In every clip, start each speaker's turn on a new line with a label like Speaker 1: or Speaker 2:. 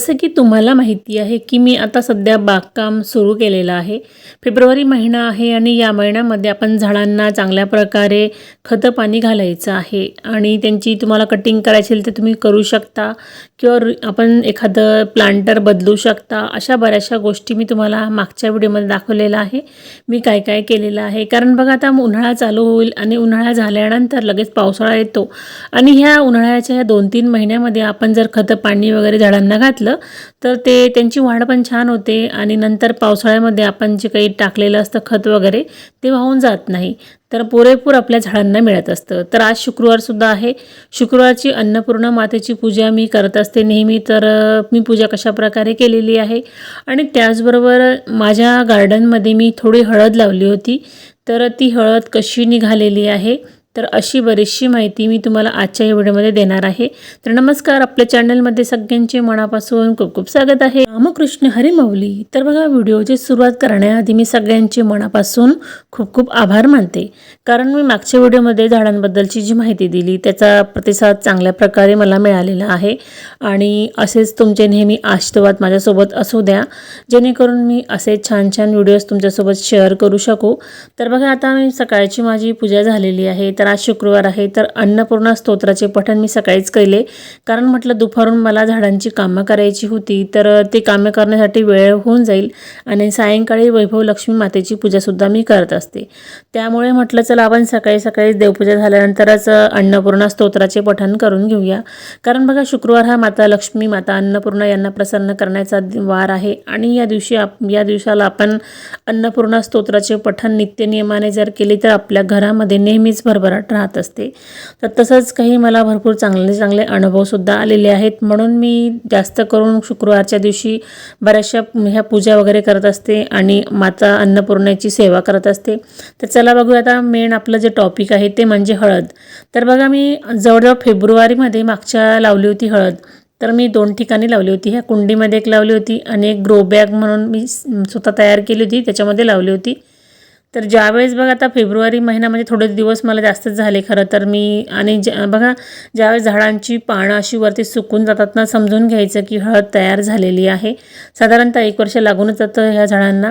Speaker 1: जसं की तुम्हाला माहिती आहे की मी आता सध्या बागकाम सुरू केलेलं आहे. फेब्रुवारी महिना आहे आणि या महिन्यामध्ये आपण झाडांना चांगल्या प्रकारे खतं पाणी घालायचं आहे आणि त्यांची तुम्हाला कटिंग करायची असेल तर तुम्ही करू शकता किंवा आपण एखादं प्लांटर बदलू शकता. अशा बऱ्याचशा गोष्टी मी तुम्हाला मागच्या व्हिडिओमध्ये दाखवलेलं आहे. मी काय काय केलेलं आहे. कारण बघा आता उन्हाळा चालू होईल आणि उन्हाळा झाल्यानंतर लगेच पावसाळा येतो. आणि ह्या उन्हाळ्याच्या ह्या दोन तीन महिन्यामध्ये आपण जर खतं पाणी वगैरे झाडांना घातलं तर ते त्यांची वाढ पण छान होते आणि नंतर पावसाळ्यामध्ये आपण जे काही टाकलेलं असतं खत वगैरे ते वाहून जात नाही. तर पुरेपूर आपल्या झाडांना मिळत असतं. तर आज शुक्रवारसुद्धा आहे. शुक्रवारची अन्नपूर्ण मातेची पूजा मी करत असते. नेहमी तर मी पूजा कशा प्रकारे केलेली आहे. आणि त्याचबरोबर माझ्या गार्डनमध्ये मी थोडी हळद लावली होती. तर ती हळद कशी निघालेली आहे? तर अशी बरीचशी माहिती मी तुम्हाला आजच्या या व्हिडिओमध्ये देणार आहे. तर नमस्कार आपल्या चॅनलमध्ये सगळ्यांचे मनापासून खूप खूप स्वागत आहे. रामकृष्ण हरिमौली. तर बघा व्हिडिओची सुरुवात करण्याआधी मी सगळ्यांचे मनापासून खूप खूप आभार मानते. कारण मी मागच्या व्हिडिओमध्ये झाडांबद्दलची जी माहिती दिली त्याचा प्रतिसाद चांगल्या प्रकारे मला मिळालेला आहे. आणि असेच तुमचे नेहमी आशीर्वाद माझ्यासोबत असू द्या. जेणेकरून मी असे छान छान व्हिडिओज तुमच्यासोबत शेअर करू शकू. तर बघा आता मी सकाळची माझी पूजा झालेली आहे. तर आज शुक्रवार आहे. तर अन्नपूर्णा स्तोत्राचे पठण मी सकाळीच केले. कारण म्हटलं दुपारून मला झाडांची कामं करायची होती. तर ते कामं करण्यासाठी वेळ होऊन जाईल आणि सायंकाळी वैभव लक्ष्मी मातेची पूजासुद्धा मी करत असते. त्यामुळे म्हटलं चला आपण सकाळी सकाळी देवपूजा झाल्यानंतरच अन्नपूर्णा स्तोत्राचे पठण करून घेऊया. कारण बघा शुक्रवार हा माता लक्ष्मी माता अन्नपूर्णा यांना प्रसन्न करण्याचा वार आहे. आणि या दिवशी आप या दिवसाला आपण अन्नपूर्णा स्तोत्राचे पठण नित्यनियमाने जर केले तर आपल्या घरामध्ये नेहमीच भरभराट राहत असते. तर तसंच काही मला भरपूर चांगले चांगले अनुभवसुद्धा आलेले आहेत. म्हणून मी जास्त करून शुक्रवारच्या दिवशी बऱ्याचशा ह्या पूजा वगैरे करत असते आणि माता अन्नपूर्णेची सेवा करत असते. तर चला बघूया आता मेन आपलं जे टॉपिक आहे ते म्हणजे हळद. तर बघा मी जवळजवळ फेब्रुवारीमध्ये मागच्या लावली होती हळद. तर मी दोन ठिकाणी लावली होती. ह्या कुंडीमध्ये एक लावली होती आणि एक ग्रो बॅग म्हणून मी स्वतः तयार केली होती. त्याच्यामध्ये लावली होती. तर ज्यावेळेस बघा आता फेब्रुवारी महिना म्हणजे थोडे दिवस मला जास्तच झाले खरं तर मी आणि ज्या बघा ज्यावेळेस झाडांची पानं अशी वरती सुकून जातात ना समजून घ्यायचं की हळद तयार झालेली आहे. साधारणतः एक वर्ष लागूनच जातं ह्या झाडांना.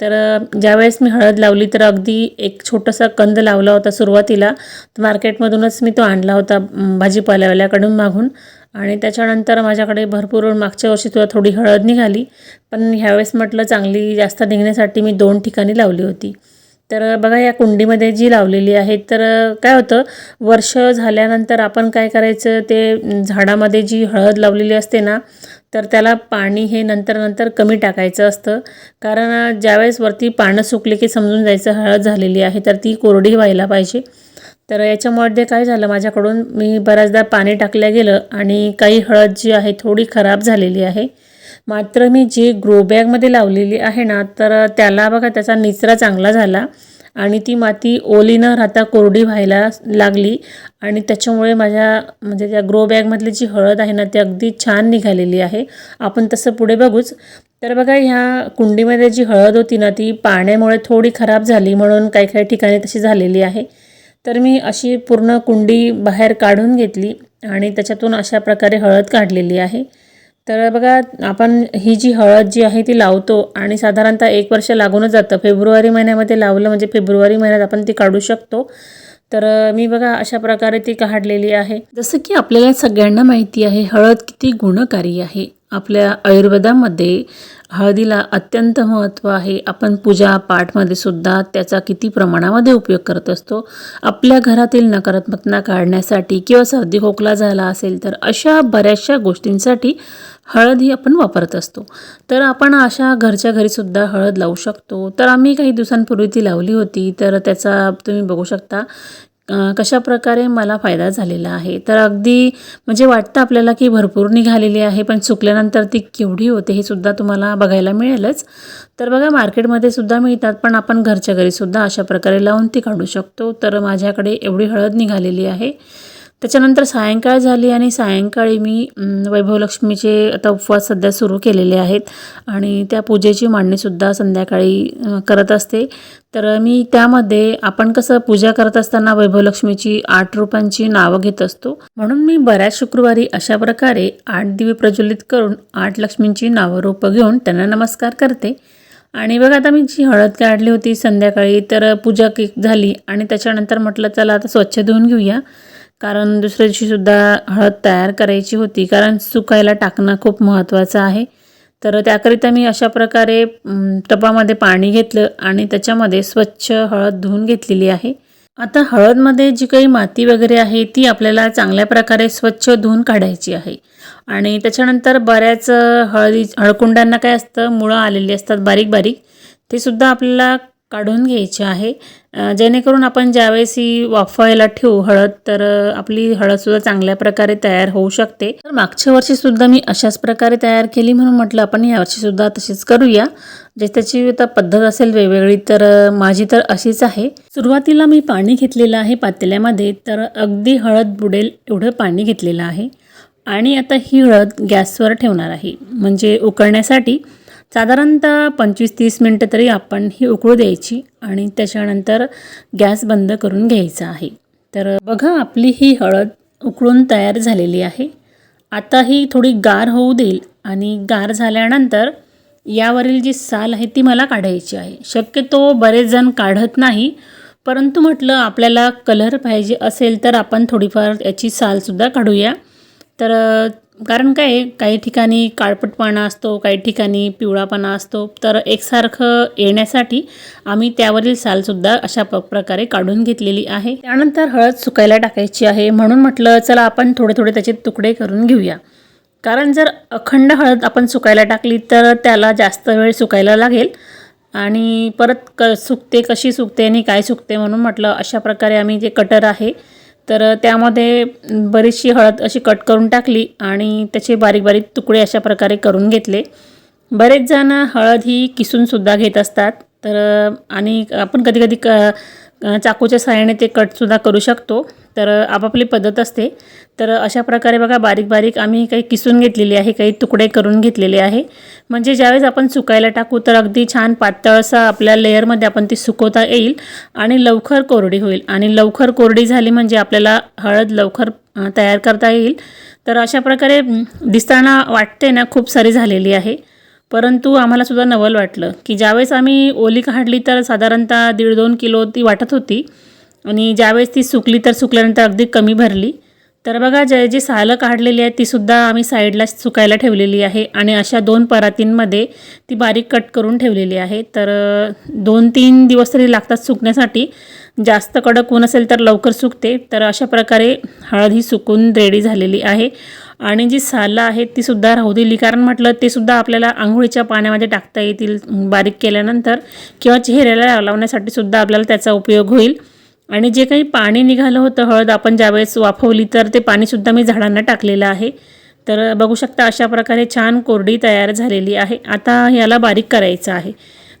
Speaker 1: तर ज्यावेळेस मी हळद लावली तर अगदी एक छोटासा कंद लावला होता सुरुवातीला. तर मार्केटमधूनच मी तो आणला होता भाजीपाल्यावाल्याकडून मागून. आणि त्याच्यानंतर माझ्याकडे भरपूर मागच्या वर्षी तुला थोडी हळद निघाली. पण ह्यावेळेस म्हटलं चांगली जास्त निघण्यासाठी मी दोन ठिकाणी लावली होती. तर बघा या कुंडीमध्ये जी लावलेली आहे तर काय होतं वर्ष झाल्यानंतर आपण काय करायचं ते झाडामध्ये जी हळद लावलेली असते ना तर त्याला पाणी हे नंतर नंतर कमी टाकायचं असतं. कारण ज्यावेळेस वरती पानं सुकले की समजून जायचं हळद झालेली आहे तर ती कोरडी व्हायला पाहिजे. तर याच्यामध्ये काय झालं माझ्याकडून मी बऱ्याचदा पाणी टाकलं गेलं आणि काही हळद जी आहे थोडी खराब झालेली आहे. मात्र मी जी ग्रो बॅगमध्ये लावलेली आहे ना तर त्याला बघा त्याचा निचरा चांगला झाला आणि ती माती ओली न राहता कोरडी व्हायला लागली आणि त्याच्यामुळे माझ्या म्हणजे त्या ग्रो बॅगमधली जी हळद आहे ना ती अगदी छान निघालेली आहे. आपण तसं पुढे बघूच. तर बघा ह्या कुंडीमध्ये जी हळद होती ना ती पाण्यामुळे थोडी खराब झाली म्हणून काही काही ठिकाणी तशी झालेली आहे. तर मी अशी पूर्ण कुंडी बाहेर काढून घेतली आणि त्याच्यातून अशा प्रकारे हळद काढलेली आहे. तर बघा आपण ही जी हळद जी आहे ती लावतो आणि साधारणतः एक वर्ष लागूनच जातं. फेब्रुवारी महिन्यामध्ये लावलं म्हणजे फेब्रुवारी महिन्यात आपण ती काढू शकतो. तर मी बघा अशा प्रकारे ती काढलेली आहे. जसं की आपल्याला सगळ्यांना माहिती आहे हळद किती गुणकारी आहे. आपल्या आयुर्वेदामध्ये हळदीला अत्यंत महत्त्व आहे. आपण पूजा पाठमध्ये सुद्धा त्याचा किती प्रमाणामध्ये उपयोग करत असतो. आपल्या घरातील नकारात्मकता काढण्यासाठी किंवा सर्दी खोकला झाला असेल तर अशा बऱ्याचशा गोष्टींसाठी हळद ही आपण वापरत असतो. तर आपण अशा घरच्या घरीसुद्धा हळद लावू शकतो. तर आम्ही काही दिवसांपूर्वी ती लावली होती. तर त्याचा तुम्ही बघू शकता कशा प्रकारे मला फायदा झालेला आहे? तर अगदी म्हणजे वाटतं आपल्याला की भरपूर निघालेली आहे पण चुकल्यानंतर ती केवढी होते हे सुद्धा तुम्हाला बघायला मिळेलच. तर बघा मार्केटमध्ये सुद्धा मिळतात पण आपण घरच्या घरीसुद्धा अशा प्रकारे लावून ती काढू शकतो. तर माझ्याकडे एवढी हळद निघालेली आहे. त्याच्यानंतर सायंकाळ झाली आणि सायंकाळी मी वैभवलक्ष्मीचे आता उपवास सध्या सुरू केलेले आहेत. आणि त्या पूजेची मांडणीसुद्धा संध्याकाळी करत असते. तर मी त्यामध्ये आपण कसं पूजा करत असताना वैभवलक्ष्मीची आठ रूपांची नावं घेत असतो. म्हणून मी बऱ्याच शुक्रवारी अशा प्रकारे आठ दिवे प्रज्वलित करून आठ लक्ष्मींची नावं रूपं घेऊन त्यांना नमस्कार करते. आणि बघा आता मी जी हळद काढली होती संध्याकाळी तर पूजा की झाली आणि त्याच्यानंतर म्हटलं चला आता स्वच्छ धुवून घेऊया. कारण दुसऱ्या दिवशीसुद्धा हळद तयार करायची होती. कारण सुकायला टाकणं खूप महत्त्वाचं आहे. तर त्याकरिता मी अशा प्रकारे टपामध्ये पाणी घेतलं आणि त्याच्यामध्ये स्वच्छ हळद धुवून घेतलेली आहे. आता हळदमध्ये जी काही माती वगैरे आहे ती आपल्याला चांगल्या प्रकारे स्वच्छ धुवून काढायची आहे. आणि त्याच्यानंतर बऱ्याच हळदी हळकुंडांना काय असतं मुळं आलेली असतात बारीक बारीक ते सुद्धा आपल्याला काढून घ्यायची आहे. जेणेकरून आपण ज्यावेळेस ही वाफवायला ठेवू हळद तर आपली हळदसुद्धा चांगल्या प्रकारे तयार होऊ शकते. तर मागच्या वर्षीसुद्धा मी अशाच प्रकारे तयार केली म्हणून म्हटलं आपण यावर्षीसुद्धा तशीच करूया. जे त्याची आता पद्धत असेल वेगवेगळी तर माझी तर अशीच आहे. सुरुवातीला मी पाणी घेतलेलं आहे पातेल्यामध्ये तर अगदी हळद बुडेल एवढं पाणी घेतलेलं आहे. आणि आता ही हळद गॅसवर ठेवणार आहे. म्हणजे उकळण्यासाठी साधारणतः पंचवीस तीस मिनटं तरी आपण ही उकळू द्यायची आणि त्याच्यानंतर गॅस बंद करून घ्यायचा आहे. तर बघा आपली ही हळद उकळून तयार झालेली आहे. आता ही थोडी गार होऊ देईल आणि गार झाल्यानंतर यावरील जी साल आहे ती मला काढायची आहे. शक्यतो बरेच जण काढत नाही परंतु म्हटलं आपल्याला कलर पाहिजे असेल तर आपण थोडीफार याची सालसुद्धा काढूया. तर कारण काय आहे, काही ठिकाणी काळपटपणा असतो काही ठिकाणी पिवळापणा असतो. तर एकसारखं येण्यासाठी आम्ही त्यावरील सालसुद्धा अशा प प्रकारे काढून घेतलेली आहे. त्यानंतर हळद सुकायला टाकायची आहे. म्हणून म्हटलं चला आपण थोडे थोडे त्याचे तुकडे करून घेऊया. कारण जर अखंड हळद आपण सुकायला टाकली तर त्याला जास्त वेळ सुकायला लागेल. आणि परत क सुकते कशी सुकते आणि काय सुकते म्हणून म्हटलं अशा प्रकारे आम्ही जे कटर आहे तर त्यामध्ये बरीचशी हळद अशी कट करून टाकली आणि त्याचे बारीक बारीक तुकडे अशा प्रकारे करून घेतले. बरेच जण हळद ही किसूनसुद्धा घेत असतात. तर आणि आपण कधी कधी क चाकूच्या सहाय्याने ते कटसुद्धा करू शकतो. तर आपापली पद्धत असते. तर अशा प्रकारे बघा बारीक बारीक आम्ही काही किसून घेतलेली आहे काही तुकडे करून घेतलेले आहे. म्हणजे ज्यावेळेस आपण सुकायला टाकू तर अगदी छान पातळसा आपल्या लेअरमध्ये आपण ती सुकवता येईल आणि लवकर कोरडी होईल. आणि लवकर कोरडी झाली म्हणजे आपल्याला हळद लवकर तयार करता येईल. तर अशा प्रकारे दिसताना वाटते ना खूप सारी झालेली आहे. परंतु आम्हाला सुद्धा नवल वाटलं की ज्यावेळेस आम्ही ओली काढली तर साधारणतः दीड दोन किलो ती वाटत होती. आणि ज्यावेळेस ती सुकली तर सुकल्यानंतर अगदी कमी भरली. तर बघा जे जी सालं काढलेली आहेत तीसुद्धा आम्ही साईडला सुकायला ठेवलेली आहे आणि अशा दोन परातींमध्ये ती बारीक कट करून ठेवलेली आहे. तर दोन तीन दिवस तरी लागतात सुकण्यासाठी. जास्त कडक ऊन असेल तर लवकर सुकते. तर अशा प्रकारे हळद ही सुकून रेडी झालेली आहे. आणि जी सालं आहेत ती सुद्धा राहू दिली. कारण म्हटलं ते सुद्धा आपल्याला आंघोळीच्या पाण्यामध्ये टाकता येतील बारीक केल्यानंतर किंवा चेहऱ्याला लावण्यासाठी सुद्धा आपल्याला त्याचा उपयोग होईल. आणि जे काही पाणी निघालं होतं हळद आपण ज्यावेळेस वाफवली तर ते पाणीसुद्धा मी झाडांना टाकलेलं आहे. तर बघू शकता अशा प्रकारे छान कोरडी तयार झालेली आहे. आता याला बारीक करायचं आहे.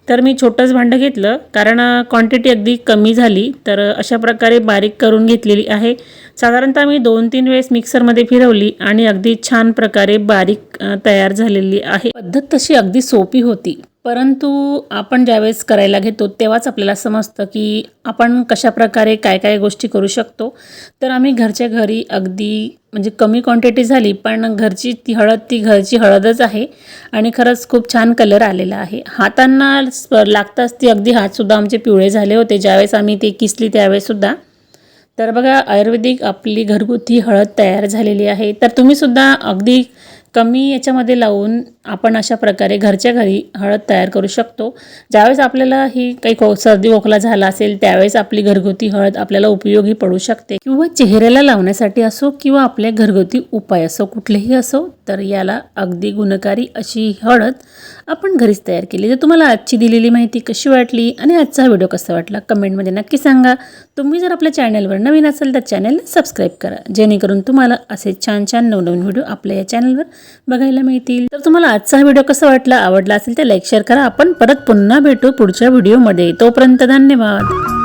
Speaker 1: तर मी छोटंच भांडं घेतलं कारण क्वांटिटी अगदी कमी झाली तर अशा प्रकारे बारीक करून घेतलेली आहे. साधारणतः मी दोन तीन वेळेस मिक्सरमध्ये फिरवली आणि अगदी छान प्रकारे बारीक तयार झालेली आहे. पद्धत तशी अगदी सोपी होती. परंतु आपण ज्यावेळेस करायला घेतो तेव्हाच आपल्याला समजतं की आपण कशा प्रकारे काय काय गोष्टी करू शकतो. तर आम्ही घरच्या घरी अगदी म्हणजे कमी क्वांटिटी झाली पण घरची ती हळद ती घरची हळदच आहे आणि खरंच खूप छान कलर आलेला आहे. हातांना लागताच ती अगदी हातसुद्धा आमचे पिवळे झाले होते. ज्यावेळेस आम्ही ते किसली त्यावेळेसुद्धा तर बघा आयुर्वेदिक आपली घरगुती हळद तयार झालेली आहे. तर तुम्हीसुद्धा अगदी कमी याच्यामध्ये लावून आपण अशा प्रकारे घरच्या घरी हळद तयार करू शकतो. ज्यावेळेस आपल्याला ही काही खो सर्दी खोकला झाला असेल त्यावेळेस आपली घरगुती हळद आपल्याला उपयोगी पडू शकते. किंवा चेहऱ्याला लावण्यासाठी असो किंवा आपल्या घरगुती उपाय असो कुठलेही असो तर याला अगदी गुणकारी अशी हळद आपण घरीच तयार केली. तर तुम्हाला आजची दिलेली माहिती कशी वाटली आणि आजचा व्हिडिओ कसा वाटला कमेंटमध्ये नक्की सांगा. तुम्ही जर आपल्या चॅनलवर नवीन असेल तर चॅनलला सबस्क्राईब करा. जेणेकरून तुम्हाला असे छान छान नवनवीन व्हिडिओ आपल्या या चॅनलवर बघायला मिळतील. तर तुम्हाला आजचा हा व्हिडिओ कसा वाटला आवडला असेल तर लाईक शेअर करा. आपण परत पुन्हा भेटू पुढच्या व्हिडिओमध्ये. तोपर्यंत धन्यवाद.